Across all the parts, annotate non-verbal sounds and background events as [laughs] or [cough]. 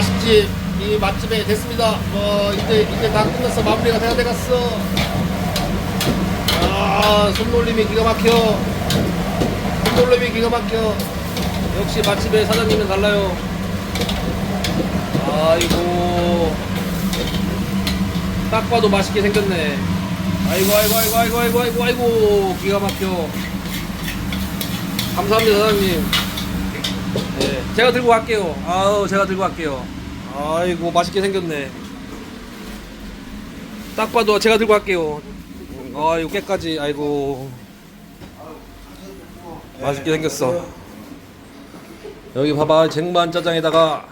맛있지. 이 맛집에 됐습니다. 어 이제 이제 다 끝났어. 마무리가 돼야 돼갔어. 아 손놀림이 기가 막혀. 손놀림이 기가 막혀. 역시 맛집의 사장님은 달라요. 아이고. 딱 봐도 맛있게 생겼네. 아이고 아이고 아이고 아이고 아이고 아이고 아이고. 기가 막혀. 감사합니다 사장님 네, 제가 들고 갈게요. 아우, 제가 들고 갈게요. 아이고, 맛있게 생겼네. 딱 봐도 제가 들고 갈게요. 아이고, 깨까지, 아이고. 맛있게 생겼어. 여기 봐봐, 쟁반 짜장에다가,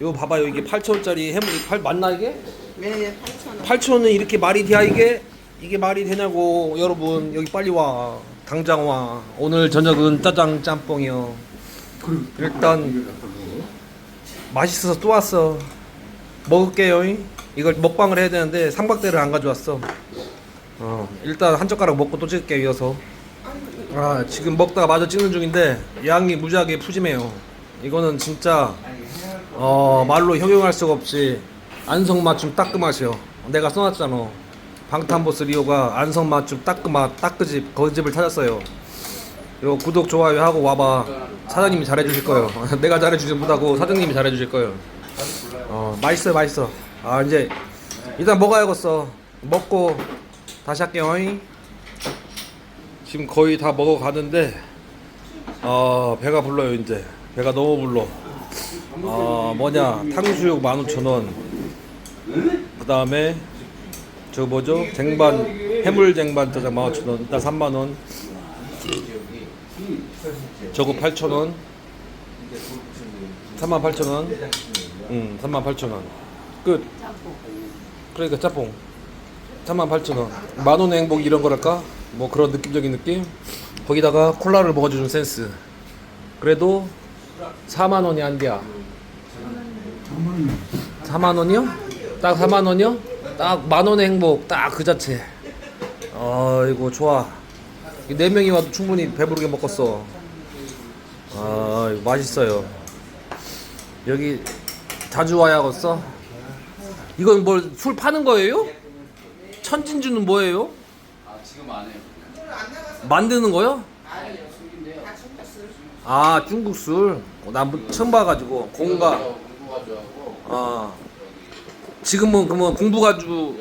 이거 봐봐요, 이게 8,000원짜리 해물이, 팔, 맞나 이게? 네, 8,000원. 8,000원은 이렇게 말이 돼야 이게? 이게 말이 되냐고, 여러분. 여기 빨리 와. 당장 와. 오늘 저녁은 짜장 짬뽕이요. 일단 맛있어서 또 왔어. 먹을게요. 이걸 먹방을 해야 되는데 삼각대를 안 가져왔어. 어, 일단 한 젓가락 먹고 또 찍을게 이어서. 아, 지금 먹다가 마저 찍는 중인데 양이 무지하게 푸짐해요. 이거는 진짜 어, 말로 형용할 수가 없이 안성맞춤 따끔하시오. 내가 써놨잖아. 방탄보스 리오가 안성맞춤 따끔하 따끄집 거기 집을 찾았어요. 요 구독 좋아요 하고 와봐. 사장님이 잘해주실 거예요. [laughs] 내가 잘해주지 못하고 사장님이 잘해주실 거예요. 어 맛있어 맛있어. 아 이제 일단 먹어야겠어. 먹고 다시 할게요 잉. 지금 거의 다 먹어가는데 어 배가 불러요 이제. 배가 너무 불러. 어 뭐냐 탕수육 15,000원. 그 다음에 저 뭐죠? 쟁반 해물 쟁반 짜장 15,000원. 일단 3만원 저거 8,000원. 38,000원? 응 38,000원. 끝. 그러니까 짬뽕. 38,000원. 만원의 행복 이런 거랄까? 뭐 그런 느낌적인 느낌? 거기다가 콜라를 먹어주는 센스. 그래도 4만 원이 안 돼야. 4만 원이요? 딱 4만 원이요? 딱 만 원의 행복 딱 그 자체. 아이고 좋아. 이네 명이 와도 충분히 배부르게 먹었어. 아, 이거 맛있어요. 여기 자주 와야겠어. 이건 뭘 술 파는 거예요? 천진주는 뭐예요? 아 지금 안 해요. 만드는 거요? 아, 중국 술. 어, 난뭐 처음 봐가지고 공가. 아, 지금은 그러면 공부 가지고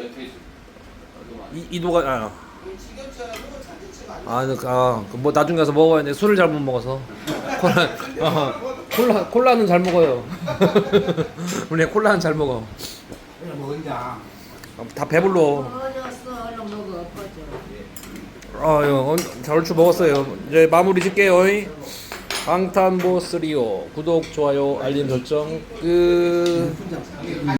이도가 아. 아, 그, 아, 그 뭐 나중에 가서 먹어야 돼. 술을 잘못 먹어서. 콜라, 어, 콜라, 콜라는 잘 먹어요. [laughs] 우리 콜라는 잘 먹어. 아, 다 배불러. 얼른 먹어. 아유, 자, 얼추 먹었어요. 이제 마무리 짓게요. 방탄보스리오 구독, 좋아요, 알림 설정 끝.